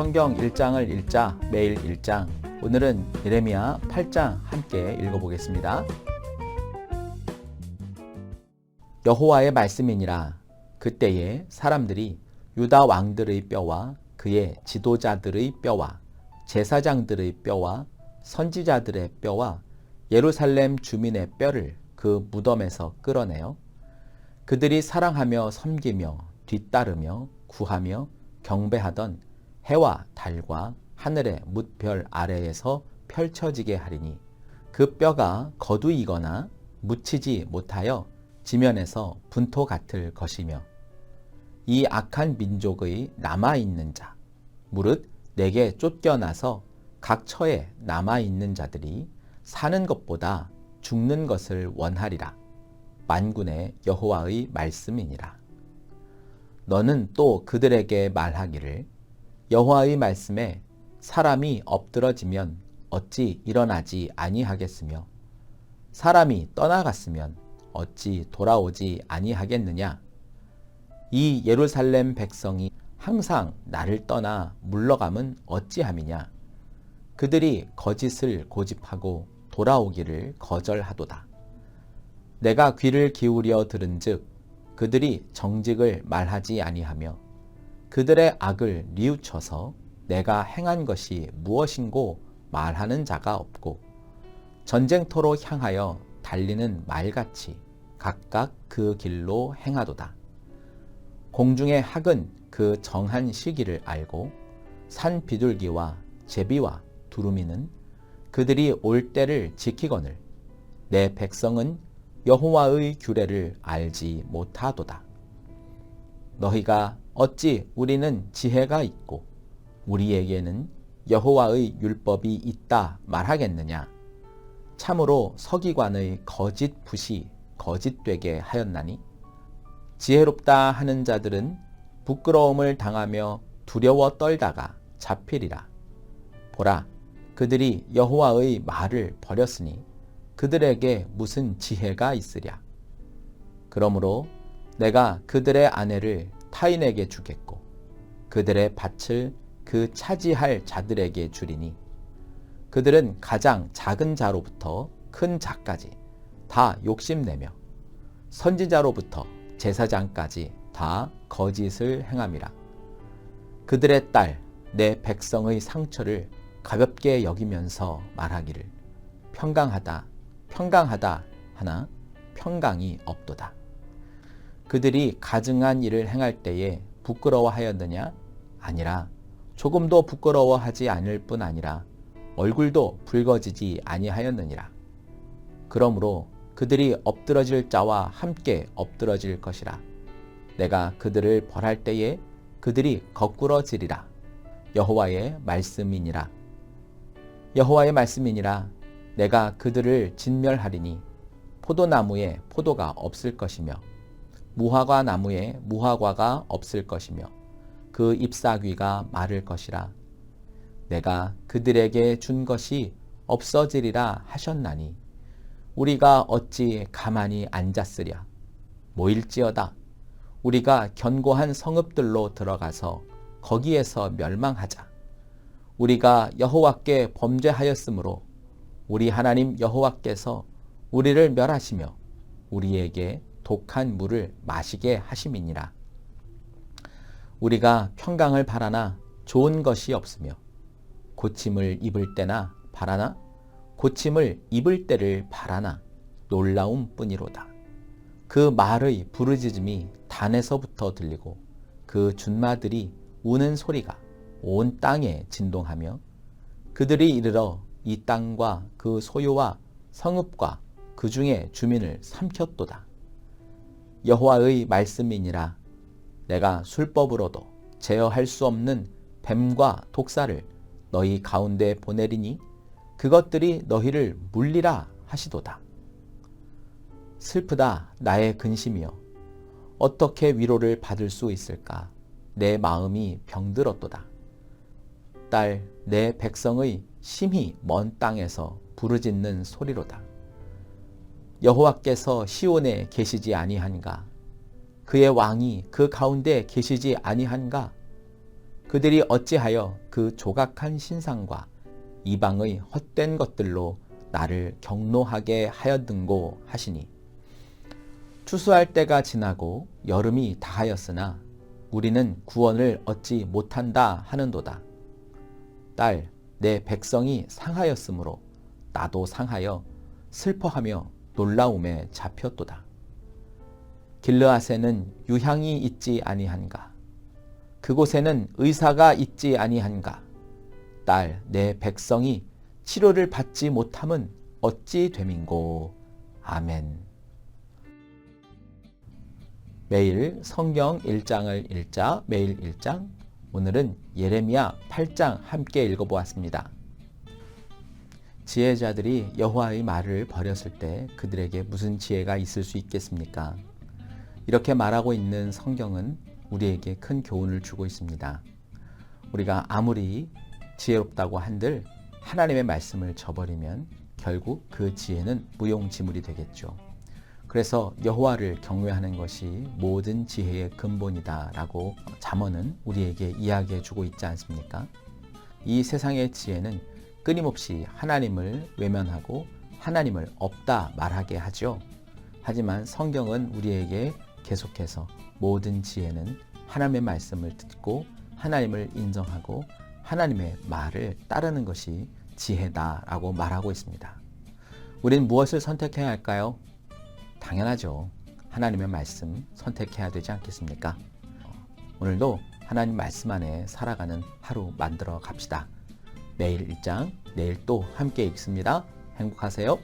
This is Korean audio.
성경 1장을 읽자 매일 1장. 오늘은 예레미야 8장 함께 읽어보겠습니다. 여호와의 말씀이니라 그때에 사람들이 유다 왕들의 뼈와 그의 지도자들의 뼈와 제사장들의 뼈와 선지자들의 뼈와 예루살렘 주민의 뼈를 그 무덤에서 끌어내어 그들이 사랑하며 섬기며 뒤따르며 구하며 경배하던 해와 달과 하늘의 뭇별 아래에서 펼쳐지게 하리니 그 뼈가 거두이거나 묻히지 못하여 지면에서 분토 같을 것이며 이 악한 민족의 남아있는 자 무릇 내게 쫓겨나서 각 처에 남아있는 자들이 사는 것보다 죽는 것을 원하리라. 만군의 여호와의 말씀이니라. 너는 또 그들에게 말하기를 여호와의 말씀에 사람이 엎드러지면 어찌 일어나지 아니하겠으며 사람이 떠나갔으면 어찌 돌아오지 아니하겠느냐? 이 예루살렘 백성이 항상 나를 떠나 물러감은 어찌함이냐? 그들이 거짓을 고집하고 돌아오기를 거절하도다. 내가 귀를 기울여 들은즉 그들이 정직을 말하지 아니하며 그들의 악을 뉘우쳐서 내가 행한 것이 무엇인고 말하는 자가 없고 전쟁터로 향하여 달리는 말같이 각각 그 길로 행하도다. 공중의 학은 그 정한 시기를 알고 산 비둘기와 제비와 두루미는 그들이 올 때를 지키거늘 내 백성은 여호와의 규례를 알지 못하도다. 너희가 어찌 우리는 지혜가 있고 우리에게는 여호와의 율법이 있다 말하겠느냐? 참으로 서기관의 거짓 붓이 거짓되게 하였나니 지혜롭다 하는 자들은 부끄러움을 당하며 두려워 떨다가 잡히리라. 보라, 그들이 여호와의 말을 버렸으니 그들에게 무슨 지혜가 있으랴. 그러므로 내가 그들의 아내를 타인에게 주겠고 그들의 밭을 그 차지할 자들에게 주리니 그들은 가장 작은 자로부터 큰 자까지 다 욕심내며 선지자로부터 제사장까지 다 거짓을 행함이라. 그들의 딸, 내 백성의 상처를 가볍게 여기면서 말하기를 평강하다, 평강하다 하나 평강이 없도다. 그들이 가증한 일을 행할 때에 부끄러워하였느냐? 아니라 조금도 부끄러워하지 않을 뿐 아니라 얼굴도 붉어지지 아니하였느니라. 그러므로 그들이 엎드러질 자와 함께 엎드러질 것이라. 내가 그들을 벌할 때에 그들이 거꾸러지리라. 여호와의 말씀이니라. 여호와의 말씀이니라. 내가 그들을 진멸하리니 포도나무에 포도가 없을 것이며 무화과 나무에 무화과가 없을 것이며 그 잎사귀가 마를 것이라. 내가 그들에게 준 것이 없어지리라 하셨나니 우리가 어찌 가만히 앉았으랴. 모일지어다. 우리가 견고한 성읍들로 들어가서 거기에서 멸망하자. 우리가 여호와께 범죄하였으므로 우리 하나님 여호와께서 우리를 멸하시며 우리에게 독한 물을 마시게 하심이니라. 우리가 평강을 바라나 좋은 것이 없으며 고침을 입을 때나 바라나 고침을 입을 때를 바라나 놀라움 뿐이로다. 그 말의 부르짖음이 단에서부터 들리고 그 준마들이 우는 소리가 온 땅에 진동하며 그들이 이르러 이 땅과 그 소유와 성읍과 그 중에 주민을 삼켰도다. 여호와의 말씀이니라 내가 술법으로도 제어할 수 없는 뱀과 독사를 너희 가운데 보내리니 그것들이 너희를 물리라 하시도다. 슬프다 나의 근심이여 어떻게 위로를 받을 수 있을까 내 마음이 병들었도다. 딸 내 백성의 심히 먼 땅에서 부르짖는 소리로다. 여호와께서 시온에 계시지 아니한가? 그의 왕이 그 가운데 계시지 아니한가? 그들이 어찌하여 그 조각한 신상과 이방의 헛된 것들로 나를 경노하게 하였든고 하시니 추수할 때가 지나고 여름이 다하였으나 우리는 구원을 얻지 못한다 하는도다. 딸, 내 백성이 상하였으므로 나도 상하여 슬퍼하며 놀라움에 잡혔도다. 길르앗에는 유향이 있지 아니한가? 그곳에는 의사가 있지 아니한가? 딸, 내 백성이 치료를 받지 못함은 어찌 됨인고? 아멘. 매일 성경 1장을 읽자 매일 1장 오늘은 예레미야 8장 함께 읽어보았습니다. 지혜자들이 여호와의 말을 버렸을 때 그들에게 무슨 지혜가 있을 수 있겠습니까? 이렇게 말하고 있는 성경은 우리에게 큰 교훈을 주고 있습니다. 우리가 아무리 지혜롭다고 한들 하나님의 말씀을 저버리면 결국 그 지혜는 무용지물이 되겠죠. 그래서 여호와를 경외하는 것이 모든 지혜의 근본이다라고 잠언은 우리에게 이야기해 주고 있지 않습니까? 이 세상의 지혜는 끊임없이 하나님을 외면하고 하나님을 없다 말하게 하죠. 하지만 성경은 우리에게 계속해서 모든 지혜는 하나님의 말씀을 듣고 하나님을 인정하고 하나님의 말을 따르는 것이 지혜다라고 말하고 있습니다. 우린 무엇을 선택해야 할까요? 당연하죠. 하나님의 말씀 선택해야 되지 않겠습니까? 오늘도 하나님 말씀 안에 살아가는 하루 만들어 갑시다. 내일 1장, 내일 또 함께 읽습니다. 행복하세요.